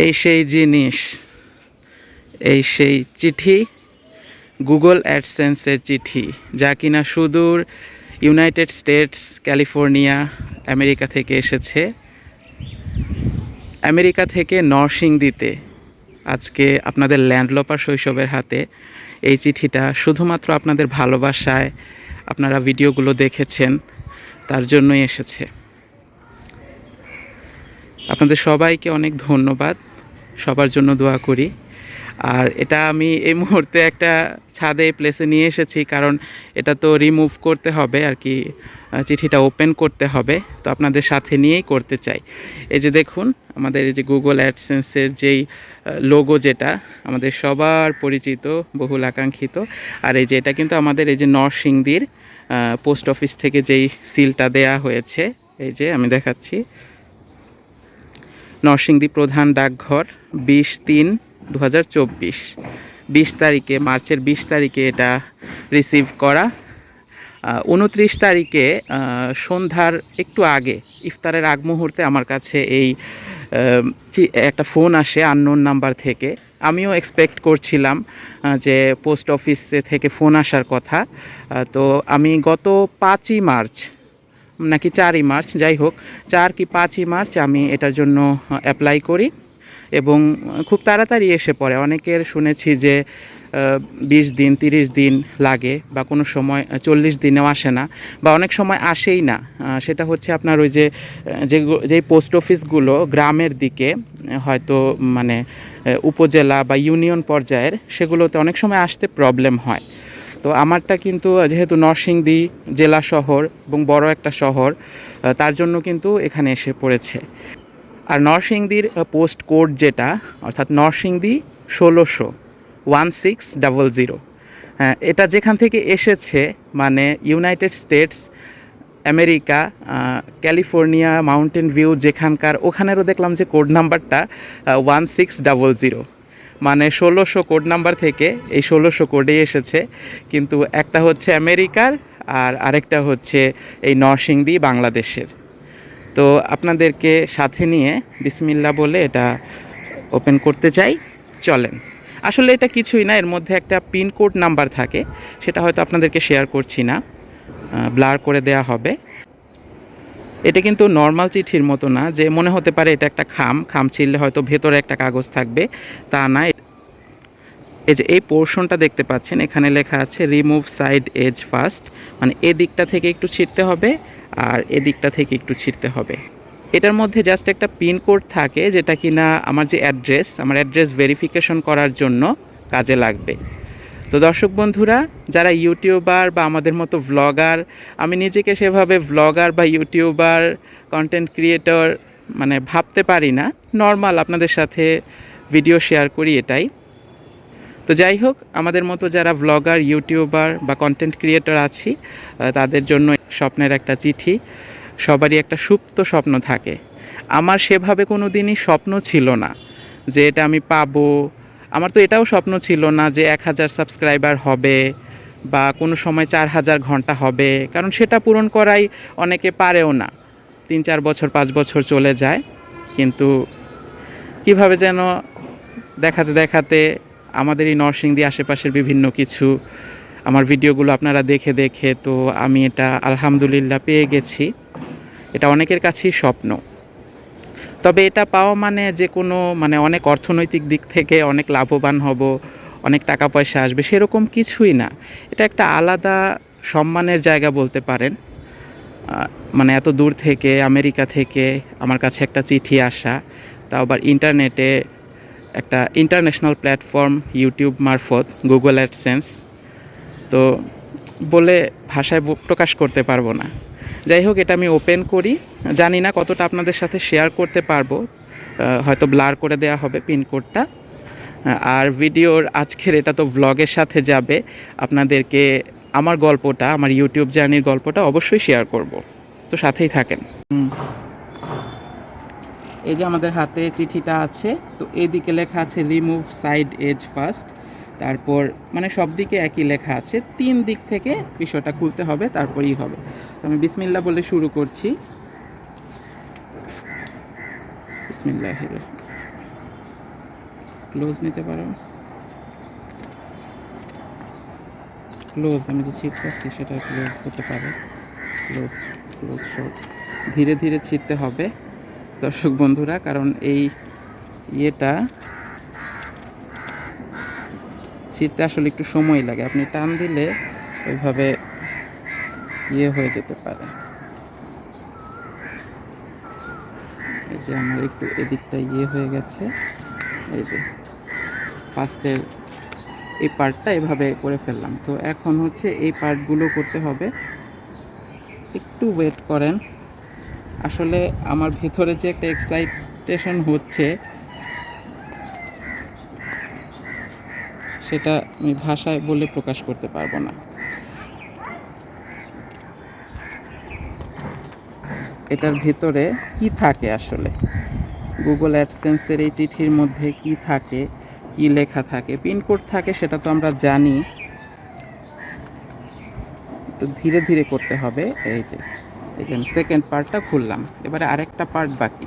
এই সেই জিনিস, এই সেই চিঠি গুগল অ্যাডসেন্সের চিঠি, যা কিনা সুদূর ইউনাইটেড স্টেটস ক্যালিফোর্নিয়া আমেরিকা থেকে এসেছে। আমেরিকা থেকে নরসিংদীতে আজকে আপনাদের ল্যান্ডলোপার শৈশবের হাতে এই চিঠিটা শুধুমাত্র আপনাদের ভালোবাসায় আপনারা ভিডিওগুলো দেখেছেন, তার জন্যই এসেছে। আপনাদের সবাইকে অনেক ধন্যবাদ। সবার জন্য দোয়া করি। আর এটা আমি এই মুহূর্তে একটা ছাদে প্লেসে নিয়ে এসেছি কারণ এটা তো রিমুভ করতে হবে আর কি চিঠিটা ওপেন করতে হবে। তো আপনাদের সাথে নিয়েই করতে চাই। এই যে দেখুন, আমাদের এই যে গুগল অ্যাডসেন্সের যেই লোগো যেটা, আমাদের সবার পরিচিত, বহুল আকাঙ্ক্ষিত। আর এই যে এটা কিন্তু আমাদের এই যে নরসিংদীর পোস্ট অফিস থেকে যেই সিলটা দেয়া হয়েছে, এই যে আমি দেখাচ্ছি। নরসিংদী প্রধান ডাকঘর, বিশ তিন দু হাজার চব্বিশ। বিশ তারিখে, মার্চের বিশ তারিখে এটা রিসিভ করা। উনত্রিশ তারিখে সন্ধ্যার একটু আগে, ইফতারের আগ মুহূর্তে আমার কাছে এই একটা ফোন আসে আননোন নাম্বার থেকে। আমিও এক্সপেক্ট করছিলাম যে পোস্ট অফিসে থেকে ফোন আসার কথা। তো আমি গত পাঁচই মার্চ নাকি চারই মার্চ, যাই হোক, চার কি পাঁচই মার্চ আমি এটার জন্য অ্যাপ্লাই করি এবং খুব তাড়াতাড়ি এসে পড়ে। অনেকের শুনেছি যে বিশ দিন, তিরিশ দিন লাগে বা কোনো সময় চল্লিশ দিনেও আসে না বা অনেক সময় আসেই না। সেটা হচ্ছে আপনার ওই যে যেই পোস্ট অফিসগুলো গ্রামের দিকে, হয়তো মানে উপজেলা বা ইউনিয়ন পর্যায়ের, সেগুলোতে অনেক সময় আসতে প্রবলেম হয়। তো আমারটা কিন্তু যেহেতু নরসিংদী জেলা শহর এবং বড় একটা শহর তার জন্য কিন্তু এখানে এসে পড়েছে। আর নরসিংদীর পোস্ট কোড যেটা, অর্থাৎ নরসিংদী ষোলোশো, ওয়ান সিক্স ডাবল জিরো। হ্যাঁ এটা যেখান থেকে এসেছে মানে United States, America California, Mountain View যেখানকার, ওখানেরও দেখলাম যে কোড নাম্বারটা ওয়ান সিক্স ডাবল জিরো। মানে ষোলোশো কোড নাম্বার থেকে এই ষোলোশো কোডেই এসেছে। কিন্তু একটা হচ্ছে আমেরিকার আর আরেকটা হচ্ছে এই নরসিংদী বাংলাদেশের। তো আপনাদেরকে সাথে নিয়ে বিসমিল্লা বলে এটা ওপেন করতে চাই। চলেন। আসলে এটা কিছুই না, এর মধ্যে একটা পিনকোড নাম্বার থাকে, সেটা হয়তো আপনাদেরকে শেয়ার করছি না। ব্লার করে দেয়া হবে। এটা কিন্তু নর্মাল চিঠির মতো না, যে মনে হতে পারে এটা একটা খাম খাম ছিললে হয়তো ভেতরে একটা কাগজ থাকবে, তা না। এই যে এই পোর্শনটা দেখতে পাচ্ছেন, এখানে লেখা আছে রিমুভ সাইড এজ ফার্স্ট মানে এদিকটা থেকে একটু ছিঁড়তে হবে, আর এদিকটা থেকে একটু ছিঁড়তে হবে। এটার মধ্যে জাস্ট একটা পিন কোড থাকে, যেটা কিনা আমার যে অ্যাড্রেস আমার অ্যাড্রেস ভেরিফিকেশন করার জন্য কাজে লাগবে। তো দর্শক বন্ধুরা, যারা ইউটিউবার বা আমাদের মতো ভ্লগার আমি নিজেকে সেভাবে ভ্লগার বা ইউটিউবার কন্টেন্ট ক্রিয়েটর মানে ভাবতে পারি না। নর্মাল আপনাদের সাথে ভিডিও শেয়ার করি এটাই। তো যাই হোক, আমাদের মতো যারা ভ্লগার ইউটিউবার বা কন্টেন্ট ক্রিয়েটর আছি তাদের জন্য স্বপ্নের একটা চিঠি, সবারই একটা সুপ্ত স্বপ্ন থাকে। আমার সেভাবে কোনো দিনই স্বপ্ন ছিল না যে এটা আমি পাবো আমার তো এটাও স্বপ্ন ছিল না যে এক হাজার সাবস্ক্রাইবার হবে বা কোনো সময় চার হাজার ঘণ্টা হবে, কারণ সেটা পূরণ করাই অনেকে পারেও না। তিন, চার বছর, পাঁচ বছর চলে যায়, কিন্তু কীভাবে যেন দেখাতে দেখাতে আমাদের এই নরসিংদী আশেপাশের বিভিন্ন কিছু, আমার ভিডিওগুলো আপনারা দেখে দেখে তো আমি এটা আলহামদুলিল্লাহ পেয়ে গেছি। এটা অনেকের কাছেই স্বপ্ন। তবে এটা পাওয়া মানে যে কোনো মানে অনেক অর্থনৈতিক দিক থেকে অনেক লাভবান হব, অনেক টাকা পয়সা আসবে, সেরকম কিছুই না। এটা একটা আলাদা সম্মানের জায়গা বলতে পারেন। মানে এত দূর থেকে, আমেরিকা থেকে আমার কাছে একটা চিঠি আসা তাও আবার ইন্টারনেটে একটা ইন্টারন্যাশনাল প্ল্যাটফর্ম, ইউটিউব মারফত, গুগল অ্যাডসেন্স, তো বলে ভাষায় প্রকাশ করতে পারব না। যাই হোক এটা আমি ওপেন করি। জানি না কতটা আপনাদের সাথে শেয়ার করতে পারব। হয়তো ব্লার করে দেওয়া হবে পিনকোডটা আর ভিডিওর আজকের এটা তো ব্লগের সাথে যাবে। আপনাদেরকে আমার গল্পটা, আমার ইউটিউব জার্নির গল্পটা অবশ্যই শেয়ার করব। তো সাথেই থাকেন। এই যে আমাদের হাতে চিঠিটা আছে, তো এদিকে লেখা আছে রিমুভ সাইড এজ ফার্স্ট তারপর মানে সব দিকে একই লেখা আছে। তিন দিক থেকে বিষয়টা খুলতে হবে, তারপরেই হবে। তো আমি বিসমিল্লা বলে শুরু করছি। বিসমিল্লা বিসমিল্লাহ ক্লোজ নিতে পারো। ক্লোজ আমি যে ছিট পাচ্ছি সেটা ক্লোজ হতে পারে। ক্লোজ ক্লোজ শট ধীরে ধীরে ছিটতে হবে, দর্শক বন্ধুরা, কারণ এই ইয়েটা ছিটতে আসলে একটু সময় লাগে। আপনি টান দিলে ওইভাবে ইয়ে হয়ে যেতে পারে। এই যে আমার একটু এদিকটা ইয়ে হয়ে গেছে। এই যে ফার্স্টের এই পার্টটা এভাবে করে ফেললাম। তো এখন হচ্ছে এই পার্টগুলো করতে হবে। একটু ওয়েট করেন। আসলে আমার ভিতরে যে একটা এক্সাইটেশন হচ্ছে সেটা আমি ভাষায় বলে প্রকাশ করতে পারব না। এটার ভিতরে কি থাকে আসলে? গুগল অ্যাডসেন্সের এই চিঠির মধ্যে কি থাকে? কি লেখা থাকে? পিনকোড থাকে, সেটা তো আমরা জানি। তো ধীরে ধীরে করতে হবে। এই যে এই যে সেকেন্ড পার্টটা খুললাম। এবারে আরেকটা পার্ট বাকি।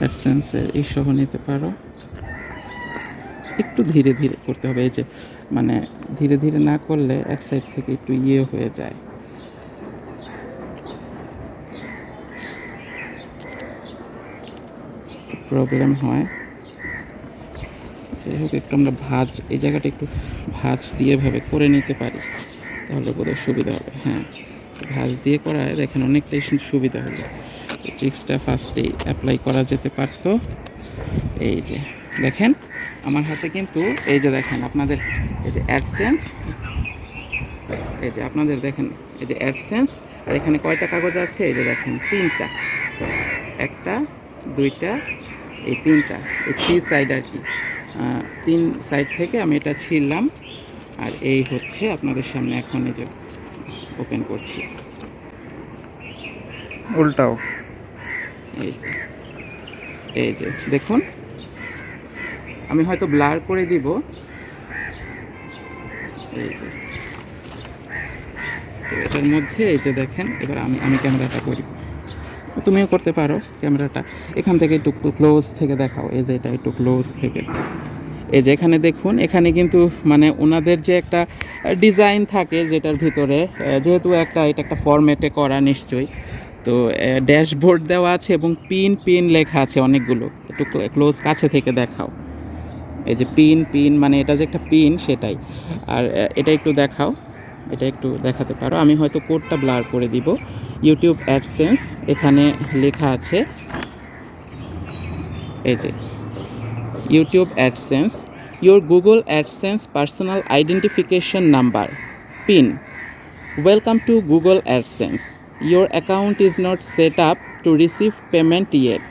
অ্যাডসেন্সের এই সহ নিতে পারো। একটু ধীরে ধীরে করতে হবে, এই যে মানে ধীরে ধীরে না করলে এক সাইড থেকে একটু ইয়ে হয়ে যায়। প্রবলেম হয়। যাই হোক, একটু আমরা ভাজ, এই জায়গাটা একটু ভাজ দিয়ে ভাবে করে নিতে পারি, তাহলে বোধ সুবিধা হবে। হ্যাঁ ভাজ দিয়ে করায় দেখেন অনেকটাই সুবিধা হলো। ট্রিক্সটা ফার্স্টেই অ্যাপ্লাই করা যেতে পারতো। এই যে, দেখেন, আমার হাতে কিন্তু, এই যে দেখেন, আপনাদের, এই যে অ্যাডসেন্স এই যে আপনাদের দেখেন, এই যে অ্যাডসেন্স আর এখানে কয়টা কাগজ আছে? এই যে দেখেন, তিনটা। একটা, দুইটা, এই তিনটা। এই থ্রি সাইড আর কি। তিন সাইড থেকে আমি এটা ছিঁড়লাম। আর এই হচ্ছে আপনাদের সামনে এখন এই যে ওপেন করছি। উল্টাও। এই যে এই যে, দেখুন। আমি হয়তো ব্লার করে দিব। এই যে। এটার মধ্যে এই যে দেখেন, এবার আমি আমি ক্যামেরাটা করি। তুমিও করতে পারো ক্যামেরাটা। এখান থেকে একটু ক্লোজ থেকে দেখাও। এই যে এটা একটু ক্লোজ থেকে। এই যে এখানে দেখুন, এখানে কিন্তু মানে ওনাদের যে একটা ডিজাইন থাকে যেটার ভিতরে যেহেতু একটা, এটা একটা ফরম্যাটে করা নিশ্চয়ই। তো ড্যাশবোর্ড দেওয়া আছে এবং পিন পিন লেখা আছে অনেকগুলো। একটু ক্লোজ কাছে থেকে দেখাও। এই যে পিন পিন মানে এটা যে একটা পিন, সেটাই। আর এটা একটু দেখাও। এটা একটু দেখাতে পারো। আমি হয়তো কোডটা ব্লার করে দিব। ইউটিউব অ্যাডসেন্স, এখানে লেখা আছে। এই যে, YouTube AdSense your Google AdSense personal identification number PIN. Welcome to Google AdSense. Your account is not set up to receive payment yet.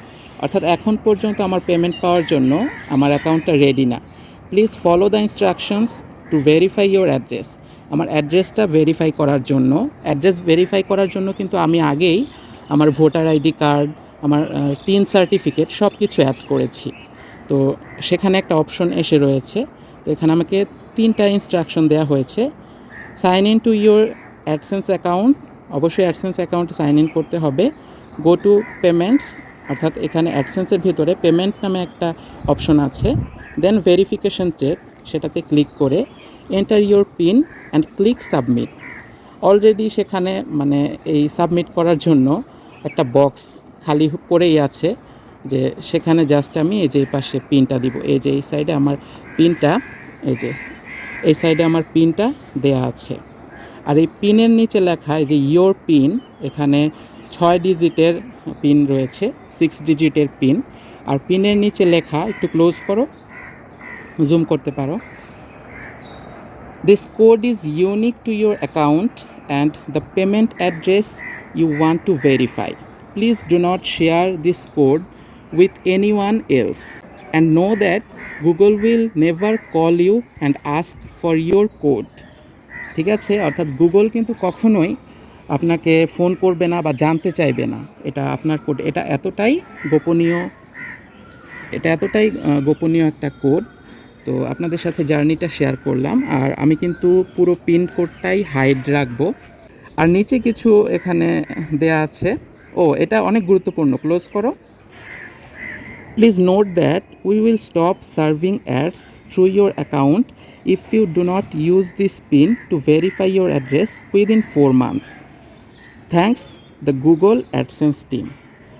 অর্থাৎ এখন পর্যন্ত আমার পেমেন্ট পাওয়ার জন্য আমার অ্যাকাউন্টটা রেডি না। Please follow the instructions to verify your address আমার অ্যাড্রেসটা ভেরিফাই করার জন্য। অ্যাড্রেস ভেরিফাই করার জন্য কিন্তু আমি আগেই আমার ভোটার আইডি কার্ড আমার টিন সার্টিফিকেট সব কিছু অ্যাড করেছি। তো সেখানে একটা অপশন এসে রয়েছে। তো এখানে আমাকে তিনটা ইনস্ট্রাকশন দেওয়া হয়েছে। Sign in to your AdSense account অবশ্যই অ্যাডসেন্স অ্যাকাউন্টে সাইন ইন করতে হবে। গো টু পেমেন্টস অর্থাৎ এখানে অ্যাডসেন্সের ভিতরে পেমেন্ট নামে একটা অপশন আছে। দেন ভেরিফিকেশন চেক সেটাতে ক্লিক করে enter your PIN and click submit already সেখানে মানে এই সাবমিট করার জন্য একটা বক্স খালি পড়েই আছে যে সেখানে জাস্ট আমি এই যে এই পাশে পিনটা দিব। এই যে এই সাইডে আমার পিনটা এই যে এই সাইডে আমার পিনটা দেয়া আছে। আর এই পিনের নিচে লেখা যে ইয়োর পিন এখানে ছয় ডিজিটের পিন রয়েছে সিক্স ডিজিটের পিন আর পিনের নিচে লেখা, একটু ক্লোজ করো জুম করতে পারো। This code is unique to your account and the payment address you want to verify please do not share this code with anyone else and know that Google will never call you and ask for your code ঠিক আছে? অর্থাৎ Google কিন্তু কখনোই আপনাকে phone করবে না বা জানতে চাইবে না। এটা আপনার কোড এটা এতটাই গোপনীয়, এটা এতটাই গোপনীয় একটা কোড তো আপনাদের সাথে জার্নিটা শেয়ার করলাম। আর আমি কিন্তু পুরো পিন কোডটাই হাইড রাখব। আর নিচে কিছু এখানে দেয়া আছে। ও, এটা অনেক গুরুত্বপূর্ণ। ক্লোজ করো। Please note that we will stop serving ads through your account if you do not use this PIN to verify your address within four months thanks the Google AdSense team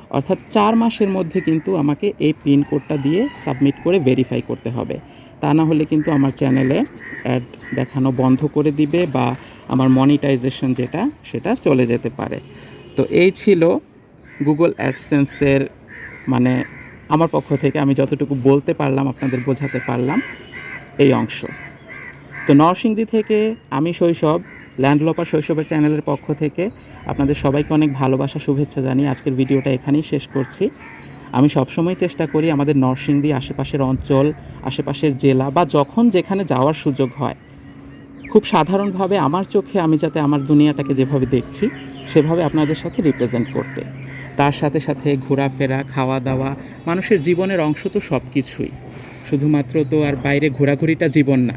অর্থাৎ চার মাসের মধ্যে কিন্তু আমাকে এই pin কোডটা দিয়ে submit করে ভেরিফাই করতে হবে। তা না হলে কিন্তু আমার চ্যানেলে অ্যাড দেখানো বন্ধ করে দিবে বা আমার মনিটাইজেশন যেটা, সেটা চলে যেতে পারে। তো এই ছিল গুগল অ্যাডসেন্সের মানে আমার পক্ষ থেকে আমি যতটুকু বলতে পারলাম, আপনাদের বোঝাতে পারলাম এই অংশ। তো নরসিংদী থেকে আমি শৈশব, ল্যান্ডলপার শৈশবের চ্যানেলের পক্ষ থেকে আপনাদের সবাইকে অনেক ভালোবাসা, শুভেচ্ছা জানিয়ে আজকের ভিডিওটা এখানেই শেষ করছি। আমি সবসময় চেষ্টা করি আমাদের নরসিংদী আশেপাশের অঞ্চল, আশেপাশের জেলা বা যখন যেখানে যাওয়ার সুযোগ হয়, খুব সাধারণভাবে আমার চোখে আমি যাতে আমার দুনিয়াটাকে যেভাবে দেখছি, সেভাবে আপনাদের সাথে রিপ্রেজেন্ট করতে। তার সাথে সাথে ঘোরাফেরা খাওয়া দাওয়া মানুষের জীবনের অংশ তো সব কিছুই শুধুমাত্র তো আর বাইরে ঘোরাঘুরিটা জীবন না।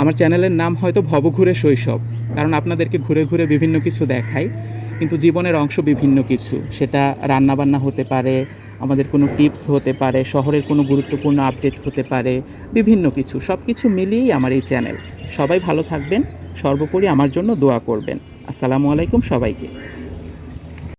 আমার চ্যানেলের নাম হয়তো ভবঘুরে শৈশব, কারণ আপনাদেরকে ঘুরে ঘুরে বিভিন্ন কিছু দেখাই, কিন্তু জীবনের অংশ বিভিন্ন কিছু। সেটা রান্নাবান্না হতে পারে, আমাদের কোনো টিপস হতে পারে, শহরের কোনো গুরুত্বপূর্ণ আপডেট হতে পারে, বিভিন্ন কিছু। সব কিছু মিলিয়েই আমার এই চ্যানেল। সবাই ভালো থাকবেন, সর্বোপরি আমার জন্য দোয়া করবেন। আসসালামু আলাইকুম সবাইকে।